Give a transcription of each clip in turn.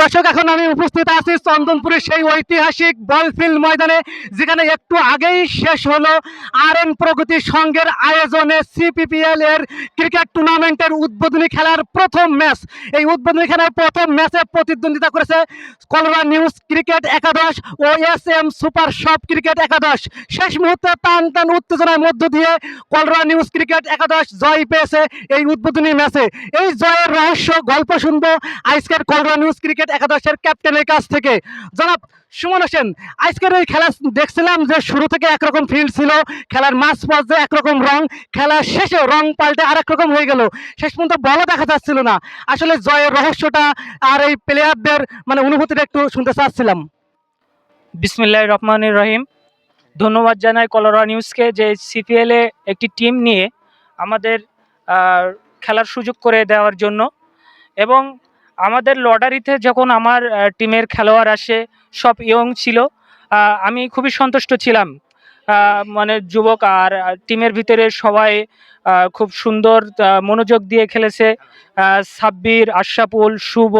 দর্শক, এখন আমি উপস্থিত আছি চন্দনপুরের সেই ঐতিহাসিক বলফিল্ড ময়দানে, যেখানে একটু আগেই শেষ হলো আর এন প্রগতি সংঘের আয়োজনে সিপিপিএল এর ক্রিকেট টুর্নামেন্টের উদ্বোধনী খেলার প্রথম ম্যাচ। এই উদ্বোধনী খেলার প্রথম ম্যাচে প্রতিদ্বন্দ্বিতা করেছে কলরা নিউজ ক্রিকেট একাদশ ও S M super shop cricket একাদশ। শেষ মুহূর্তে টান টান উত্তেজনার মধ্য দিয়ে কলরা নিউজ ক্রিকেট একাদশ জয় পেয়েছে এই উদ্বোধনী ম্যাচে। এই জয়ের রহস্য, গল্প শুনব আজকের কলরা নিউজ ক্রিকেট একাদশের ক্যাপ্টেনের কাছ থেকে। জনাব সুমন হোসেন, আজকের এই খেলা দেখছিলাম যে শুরু থেকে একরকম ফিল্ড ছিল, খেলার মাঝ পর্যায়ে একরকম রং খেলার শেষে রং পাল্টে আরেক রকম হয়ে গেল। শেষ পর্যন্ত বলও দেখা যাচ্ছিল না। আসলে জয়ের রহস্যটা আর এই প্লেয়ারদের মানে অনুভূতিটা একটু শুনতে চাচ্ছিলাম। বিসমিল্লাহ রহমানুর রহিম। ধন্যবাদ জানাই কলোরা নিউজকে যে সিপিএলে একটি টিম নিয়ে আমাদের খেলার সুযোগ করে দেওয়ার জন্য। এবং আমাদের লটারিতে যখন আমার টিমের খেলোয়াড় আসে, সব ইয়ং ছিল আমি খুবই সন্তুষ্ট ছিলাম। মানে যুবক আর টিমের ভিতরে সবাই খুব সুন্দর মনোযোগ দিয়ে খেলেছে। সাব্বির, আশরাফুল, শুভ,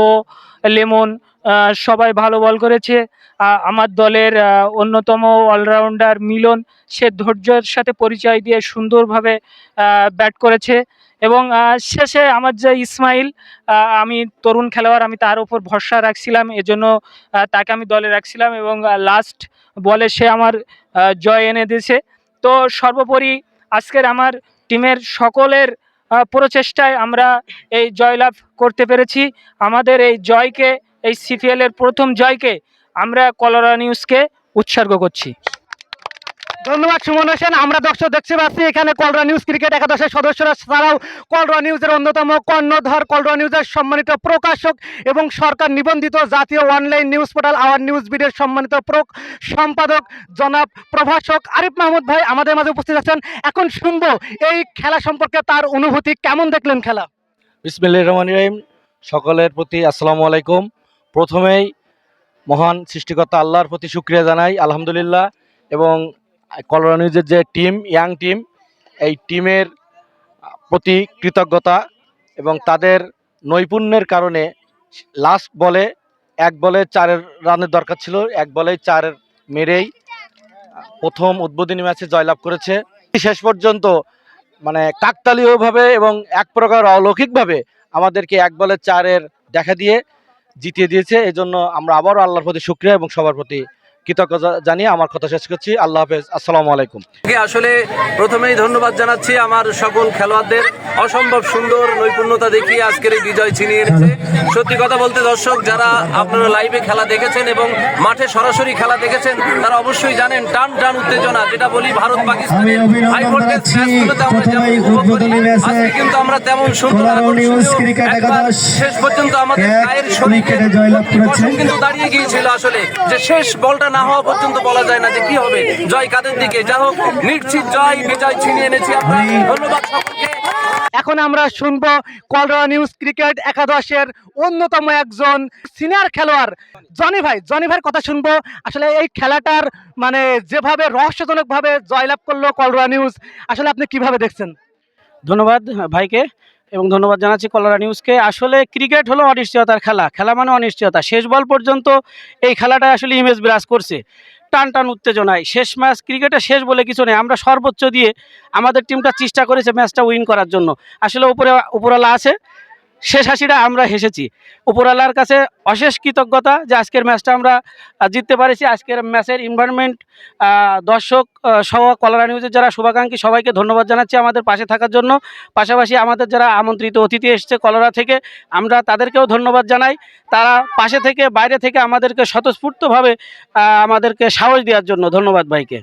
লেমন সবাই ভালো বল করেছে। আমার দলের অন্যতম অলরাউন্ডার মিলন, সে ধৈর্যের সাথে পরিচয় দিয়ে সুন্দরভাবে ব্যাট করেছে। এবং শেষে আমার যে ইসমাইল আমি তরুণ খেলোয়াড়, আমি তার উপর ভরসা রাখছিলাম। এজন্য তাকে আমি দলে রাখছিলাম এবং লাস্ট বলে সে আমার জয় এনে দিয়েছে। তো সর্বোপরি আজকের আমার টিমের সকলের প্রচেষ্টায় আমরা এই জয়লাভ করতে পেরেছি। আমাদের এই জয়কে এই সিপিএল এর প্রথম জয়কে আমরা কলোরা নিউজকে উৎসর্গ করছি। ধন্যবাদ সুমন হোসেন আমরা দর্শক দেখতে পাচ্ছি এখানে কলরা নিউজ ক্রিকেট একাদশের সদস্যরা ছাড়াও কলরা নিউজের অন্যতম কর্ণধর কলরা নিউজের সম্মানিত প্রকাশক এবং সরকার নিবন্ধিত জাতীয় online news portal our news বিডের সম্মানিত প্রক সম্পাদক জনাব প্রভাষক আরিফ মাহমুদ ভাই আমাদের মাঝে উপস্থিত আছেন। এখন শুনব এই খেলা সম্পর্কে তার অনুভূতি কেমন দেখলেন খেলা? বিসমিল্লাহির রহমানির রহিম। সকলের প্রতি আসসালামু আলাইকুম। প্রথমেই মহান সৃষ্টিকর্তা আল্লাহর প্রতি শুক্রিয়া জানাই, আলহামদুলিল্লাহ। এবং কলরা নিউজের যে টিম, ইয়াং টিম, এই টিমের প্রতি কৃতজ্ঞতা এবং তাদের নৈপুণ্যের কারণে লাস্ট বলে, এক বলে চারের রানের দরকার ছিল, এক বলে চার মেরেই প্রথম উদ্বোধনী ম্যাচে জয়লাভ করেছে। শেষ পর্যন্ত মানে কাকতালীয়ভাবে এবং এক প্রকার অলৌকিকভাবে আমাদেরকে এক বলে চারের দেখা দিয়ে জিতিয়ে দিয়েছে। এজন্য আমরা আবারও আল্লাহর প্রতি সুক্রিয়া এবং সবার প্রতি কৃতজ্ঞতা জানিয়ে আমার কথা শেষ করছি। আল্লাহ হাফেজ। আসসালামু আলাইকুম। আসলে প্রথমেই ধন্যবাদ জানাচ্ছি আমার সকল খেলোয়াড়দের। অসম্ভব সুন্দর নৈপুণ্যতা দেখিয়ে আজকের এই বিজয় ছিনিয়ে এনেছে। সত্যি কথা বলতে দর্শক যারা আপনারা লাইভে খেলা দেখেছেন এবং মাঠে সরাসরি খেলা দেখেছেন তারা অবশ্যই জানেন টান টান উত্তেজনা যেটা বলি ভারত পাকিস্তানের হাই ভোল্টেজ ম্যাচগুলোতে আমরা যেমন উপভোগ করি, আজকে কিন্তু আমরা তেমন সুন্দর একবার শেষ পর্যন্ত আমাদের গায়ের শরীরে উইকেটে জয়লাভ করেছে। কিন্তু দাঁড়িয়ে গিয়েছিল আসলে যে শেষ বলটা না হওয়া পর্যন্ত বলা যায় না যে কি হবে। জয় কাদের দিকে? যা হোক নিশ্চিত জয় বিজয় ছিনিয়ে এনেছি আমরা। ধন্যবাদ সকলকে। এখন আমরা শুনব কলরা নিউজ ক্রিকেট একাদশের অন্যতম একজন সিনিয়র খেলোয়াড়। জনি ভাই জনি ভাইয়ের কথা শুনব। আসলে এই খেলাটার মানে যেভাবে রহস্যজনকভাবে জয়লাভ করল কলরা নিউজ আসলে আপনি কীভাবে দেখছেন? ধন্যবাদ ভাইকে। এবং ধন্যবাদ জানাচ্ছি কলরা নিউজকে। আসলে ক্রিকেট হলো অনিশ্চয়তার খেলা। খেলা মানে অনিশ্চয়তা। শেষ বল পর্যন্ত এই খেলাটা আসলে ইমেজ বিরাজ করছে। টান টান উত্তেজনায়। শেষ ম্যাচ ক্রিকেটে শেষ বলে কিছু নেই। আমরা সর্বোচ্চ দিয়ে আমাদের টিমটা চেষ্টা করেছে ম্যাচটা উইন করার জন্য। আসলে উপরে, উপরওয়ালা আছে। শেষ হাসিটা আমরা হেসেছি। উপরওয়ালার কাছে অশেষ কৃতজ্ঞতা যে আজকের ম্যাচটা আমরা জিততে পারেছি। আজকের ম্যাচের এনভায়রনমেন্ট দর্শক সহ কলরা নিউজের যারা শুভাকাঙ্ক্ষী, সবাইকে ধন্যবাদ জানাচ্ছি আমাদের পাশে থাকার জন্য। পাশাপাশি আমাদের যারা আমন্ত্রিত অতিথি এসছে কলরা থেকে, আমরা তাদেরকেও ধন্যবাদ জানাই। তারা পাশে থেকে, বাইরে থেকে আমাদেরকে স্বতঃস্ফূর্তভাবে আমাদেরকে সাহস দেওয়ার জন্য ধন্যবাদ ভাইকে।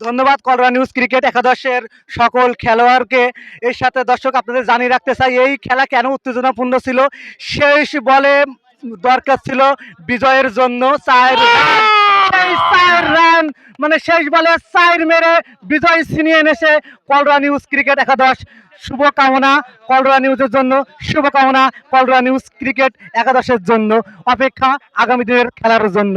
ধন্যবাদ কলরা নিউজ ক্রিকেট একাদশের সকল খেলোয়াড়কে। এর সাথে দর্শক আপনাদের জানিয়ে রাখতে চাই, এই খেলা কেন উত্তেজনাপূর্ণ ছিল? শেষ বলে দরকার ছিল বিজয়ের জন্য। চার রান। চার রান মানে শেষ বলে চার মেরে বিজয় ছিনিয়ে এনেছে কলরা নিউজ ক্রিকেট একাদশ। শুভকামনা কলরা নিউজের জন্য শুভকামনা কলরা নিউজ ক্রিকেট একাদশের জন্য। অপেক্ষা আগামী দিনের খেলার জন্য।